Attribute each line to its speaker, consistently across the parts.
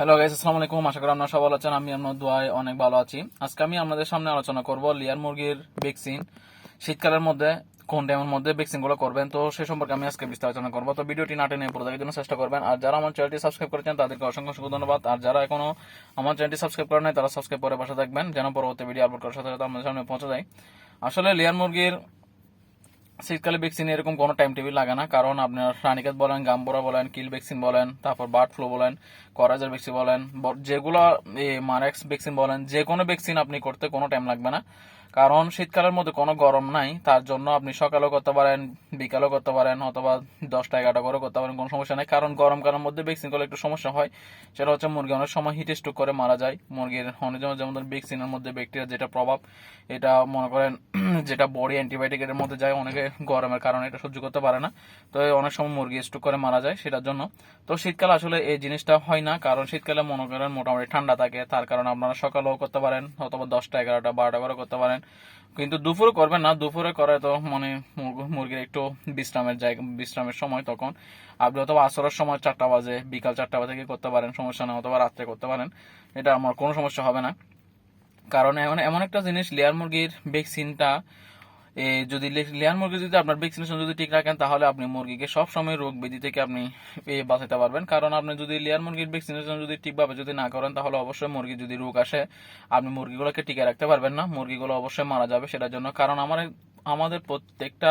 Speaker 1: Hello guys আসসালামু আলাইকুম আশা করি আপনারা সবাই আছেন। আমি আপনার দোয়ায় অনেক ভালো আছি। আজকে আমি আপনাদের সামনে আলোচনা করব লিয়ার মুরগির ভ্যাকসিন শীতকালের মধ্যে, কোন টাইমের মধ্যে ভ্যাকসিনগুলো করবেন? তো সে সম্পর্কে আমি আজকে বিস্তারিত আলোচনা করব। তো ভিডিওটি না টেনে পুরো দেখার জন্য চেষ্টা করবেন। আর যারা আমার চ্যানেলটি সাবস্ক্রাইব করেছেন, তাদেরকে অসংখ্য অসংখ্য ধন্যবাদ। আর যারা এখনও আমার চ্যানেলটি সাবস্ক্রাইব করেন নাই, তারা সাবস্ক্রাইব করে পাশে থাকবেন, যেন পরবর্তী ভিডিও আপলোড করার সাথে সাথে আমাদের সামনে পৌঁছে যায় আসলে লিয়ার মুরগির শীতকালে ভ্যাকসিন এরকম কোনো টাইম টেবিল লাগে না। কারণ আপনার রানিকাত বলেন গাম্বোরা বলেন, কিল ভ্যাকসিন বলেন, তারপর বার্ড ফ্লু বলেন, করাজার ভ্যাকসিন বলেন যেগুলো মারেক্স ভ্যাকসিন বলেন যে কোনো ভ্যাকসিন আপনি করতে কোনো টাইম লাগবে না। কারণ শীতকালের মধ্যে কোনো গরম নাই, তার জন্য আপনি সকালেও করতে পারেন, বিকালেও করতে পারেন, অথবা দশটা, এগারোটা করে করতে পারেন, কোনো সমস্যা নেই। কারণ গরমকালের মধ্যে ভ্যাকসিন করলে একটু সমস্যা হয়। সেটা হচ্ছে মুরগি অনেক সময় হিট স্ট্রোক করে মারা যায়। মুরগির অনেক যেমন যেমন ভ্যাকসিনের মধ্যে ব্যাকটেরিয়া যেটা প্রভাব, এটা মনে করেন যেটা বডি অ্যান্টিবায়োটিকের মধ্যে যায়, অনেকে গরমের কারণে এটা সহ্য করতে পারে না। তো অনেক সময় মুরগি স্ট্রোক করে মারা যায় সেটার জন্য। তো শীতকালে আসলে এই জিনিসটা হয় না, কারণ শীতকালে মনে করেন মোটামুটি ঠান্ডা থাকে, তার কারণে আপনারা সকালেও করতে পারেন, অথবা দশটা, এগারোটা, বারোটা করে করতে পারেন। কিন্তু দুপুরে করবেন না, দুপুরে করে তো মানে মুরগ- মুরগির একটু বিশ্রামের জায়গা বিশ্রামের সময় তখন। আপনি অথবা আসরের সময় চারটা বাজে, বিকাল চারটা বাজে করতে পারেন, সমস্যা না অথবা রাত্রে করতে পারেন। এটা আমার কোনো সমস্যা হবে না। কারণ এমন এমন একটা জিনিস, লেয়ার মুরগির ভ্যাকসিনটা যদি লেয়ার মুরগি যদি আপনার ভ্যাকসিনেশন যদি ঠিক রাখেন, তাহলে আপনি মুরগিকে সব সময় রোগ ব্যাধি থেকে আপনি বাঁচাতে পারবেন। কারণ আপনি যদি লেয়ার মুরগির ভ্যাকসিনেশন যদি ঠিকভাবে যদি না করেন, তাহলে অবশ্যই মুরগি যদি রোগ আসে, আপনি মুরগিগুলোকে টিকে রাখতে পারবেন না। মুরগিগুলো অবশ্যই মারা যাবে সেটার জন্য। কারণ আমার আমাদের প্রত্যেকটা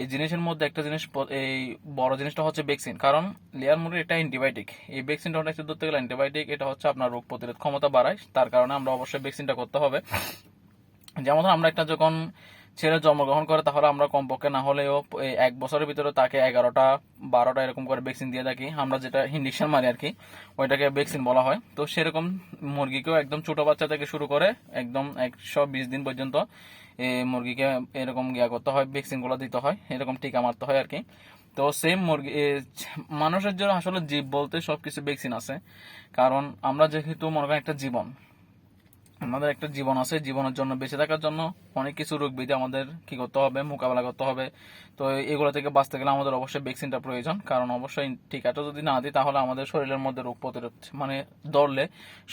Speaker 1: এই জিনিসের মধ্যে একটা জিনিস এই বড় জিনিসটা হচ্ছে ভ্যাকসিন কারণ লেয়ার মুরগির এটা অ্যান্টিবায়োটিক এই ভ্যাকসিনটা হচ্ছে ধরতে গেলে অ্যান্টিবায়োটিক এটা হচ্ছে আপনার রোগ প্রতিরোধ ক্ষমতা বাড়ায়। তার কারণে আমরা অবশ্যই ভ্যাকসিনটা করতে হবে। যেমন আমরা একটা যখন ছেলে জন্মগ্রহণ করে, তাহলে আমরা কমপক্ষে না হলেও এক বছরের ভিতরে তাকে এগারোটা, বারোটা এরকম করে ভ্যাকসিন দিয়ে থাকি। আমরা যেটা ইঞ্জেকশন মারি আর কি ওইটাকে ভ্যাকসিন বলা হয়। তো সেরকম মুরগিকেও একদম ছোট বাচ্চা থেকে শুরু করে একদম একশো বিশ দিন পর্যন্ত মুরগিকে এরকম গিয়া করতে হয় ভ্যাকসিনগুলো দিতে হয়, এরকম টিকা মারতে হয় আর কি তো সেম মুরগি মানুষের জন্য আসলে জীব বলতে সবকিছু ভ্যাকসিন আছে। কারণ আমরা যেহেতু মনে করেন একটা জীবন আমাদের একটা জীবন আছে, জীবনের জন্য, বেঁচে থাকার জন্য অনেক কিছু রোগ ব্যাধি আমাদের কি করতে হবে, মোকাবেলা করতে হবে। তো এগুলো থেকে বাঁচতে গেলে আমাদের অবশ্যই ভ্যাকসিনটা প্রয়োজন, কারণ অবশ্যই টিকাটা যদি না দিই তাহলে আমাদের শরীরের মধ্যে রোগ প্রতিরোধ মানে ধরলে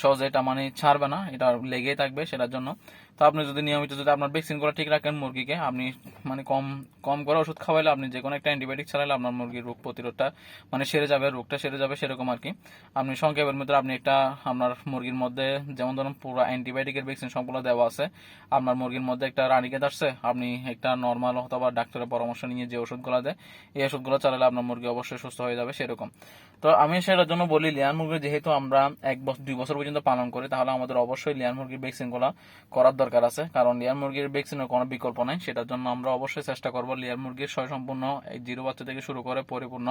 Speaker 1: সহজে এটা মানে ছাড়বে না, এটা লেগেই থাকবে সেটার জন্য। তো আপনি যদি নিয়মিত যদি আপনার ভ্যাকসিনগুলো ঠিক রাখেন মুরগিকে, আপনি মানে কম কম করে ওষুধ খাওয়াইলে আপনি যে কোনো একটা অ্যান্টিবায়োটিক ছাড়াইলে আপনার মুরগির রোগ প্রতিরোধটা মানে সেরে যাবে, রোগটা সেরে যাবে সেরকম আর কি। আপনি সংক্ষেপের মধ্যে আপনি একটা আপনার মুরগির মধ্যে যেমন ধরুন পুরো অ্যান্টিবায়োটিকের ভ্যাকসিন সবগুলো দেওয়া আছে। আপনার মুরগির মধ্যে একটা রানিকেট আসছে, আপনি একটা নর্মাল অথবা ডাক্তারের পরামর্শ নিয়ে যে ওষুধগুলো দেয়, এই ওষুধগুলো চালালে আপনার মুরগি অবশ্যই সুস্থ হয়ে যাবে, সেরকম। তো আমি সেটার জন্য বলি, লিয়ান মুরগি যেহেতু আমরা এক বছর দুই বছর পর্যন্ত পালন করি, তাহলে আমাদের অবশ্যই লিয়ান মুরগির ভ্যাকসিনগুলো করার দরকার আছে। কারণ লিয়ার মুরগির ভ্যাকসিনের কোনো বিকল্প নাই, সেটার জন্য আমরা অবশ্যই চেষ্টা করব লিয়ার মুরগির স্বয় সম্পূর্ণ জিরো বাচ্চা থেকে শুরু করে পরিপূর্ণ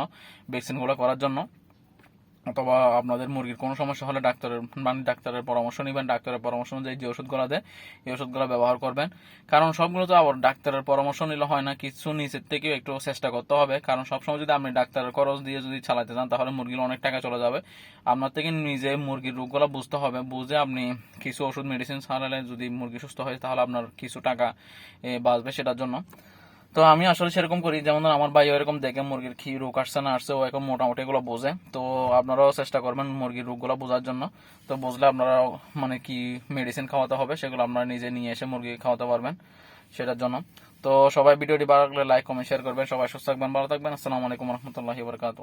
Speaker 1: ভ্যাকসিনগুলো করার জন্য। অথবা আপনাদের মুরগির কোনো সমস্যা হলে ডাক্তারের মানে ডাক্তারের পরামর্শ নেবেন, ডাক্তারের পরামর্শ অনুযায়ী যে ওষুধগুলো দেয়, এই ওষুধগুলো ব্যবহার করবেন। কারণ সবগুলো তো আবার ডাক্তারের পরামর্শ নিলে হয় না, কিছু নিচের থেকেও একটু চেষ্টা করতে হবে। কারণ সবসময় যদি আপনি ডাক্তারের খরচ দিয়ে যদি চালাতে চান, তাহলে মুরগির অনেক টাকা চলে যাবে। আপনার থেকে নিজে মুরগির রোগগুলো বুঝতে হবে, বুঝে আপনি কিছু ওষুধ মেডিসিন ছাড়ালে যদি মুরগি সুস্থ হয়, তাহলে আপনার কিছু টাকা বাঁচবে সেটার জন্য। তো আমি আসলে সেরকম করি, যেমন আমার ভাই এরকম দেখে মুরগির কি রোগ আসছে না আসছে, ও এখন মোটামুটি এগুলো বোঝে। তো আপনারাও চেষ্টা করবেন মুরগির রোগগুলো বোঝার জন্য। তো বুঝলে আপনারা মানে কি মেডিসিন খাওয়াতে হবে সেগুলো আপনারা নিজে নিয়ে এসে মুরগি খাওয়াতে পারবেন সেটার জন্য। তো সবাই ভিডিওটি ভালো লাগলে লাইক কমেন্ট শেয়ার করবেন। সবাই সুস্থ থাকবেন, ভালো থাকবেন। আসসালামু আলাইকুম রহমতুল্লাহি বরকাত